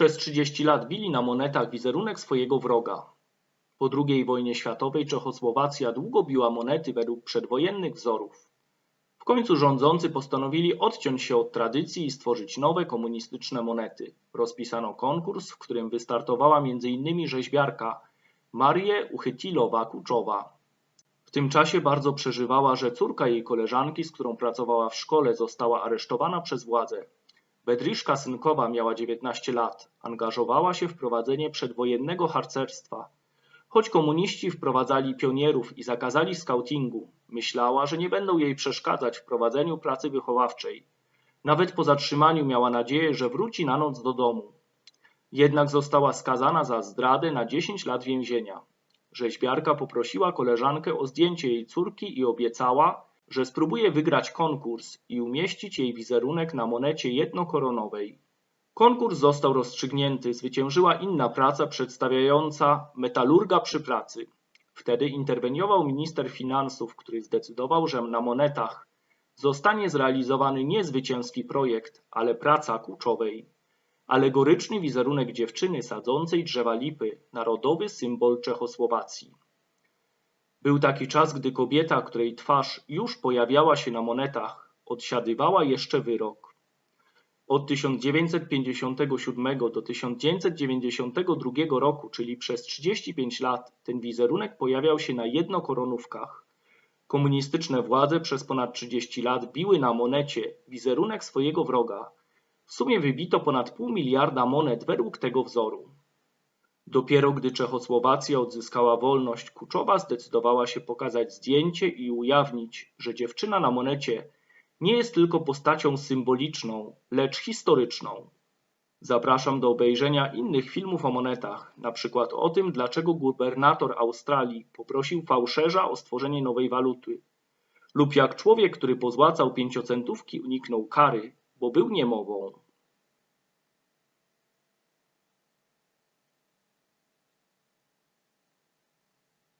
Przez 30 lat bili na monetach wizerunek swojego wroga. Po II wojnie światowej Czechosłowacja długo biła monety według przedwojennych wzorów. W końcu rządzący postanowili odciąć się od tradycji i stworzyć nowe komunistyczne monety. Rozpisano konkurs, w którym wystartowała m.in. rzeźbiarka Marię Uchytilowa-Kuczowa. W tym czasie bardzo przeżywała, że córka jej koleżanki, z którą pracowała w szkole, została aresztowana przez władze. Bedriszka Synkowa miała 19 lat. Angażowała się w prowadzenie przedwojennego harcerstwa. Choć komuniści wprowadzali pionierów i zakazali skautingu, myślała, że nie będą jej przeszkadzać w prowadzeniu pracy wychowawczej. Nawet po zatrzymaniu miała nadzieję, że wróci na noc do domu. Jednak została skazana za zdradę na 10 lat więzienia. Rzeźbiarka poprosiła koleżankę o zdjęcie jej córki i obiecała, że spróbuje wygrać konkurs i umieścić jej wizerunek na monecie jednokoronowej. Konkurs został rozstrzygnięty, zwyciężyła inna praca przedstawiająca metalurga przy pracy. Wtedy interweniował minister finansów, który zdecydował, że na monetach zostanie zrealizowany nie zwycięski projekt, ale praca Kuczowej. Alegoryczny wizerunek dziewczyny sadzącej drzewa lipy, narodowy symbol Czechosłowacji. Był taki czas, gdy kobieta, której twarz już pojawiała się na monetach, odsiadywała jeszcze wyrok. Od 1957 do 1992 roku, czyli przez 35 lat, ten wizerunek pojawiał się na jednokoronówkach. Komunistyczne władze przez ponad 30 lat biły na monecie wizerunek swojego wroga. W sumie wybito ponad pół miliarda monet według tego wzoru. Dopiero gdy Czechosłowacja odzyskała wolność, Kuczowa zdecydowała się pokazać zdjęcie i ujawnić, że dziewczyna na monecie nie jest tylko postacią symboliczną, lecz historyczną. Zapraszam do obejrzenia innych filmów o monetach, na przykład o tym, dlaczego gubernator Australii poprosił fałszerza o stworzenie nowej waluty, lub jak człowiek, który pozłacał pięciocentówki, uniknął kary, bo był niemową.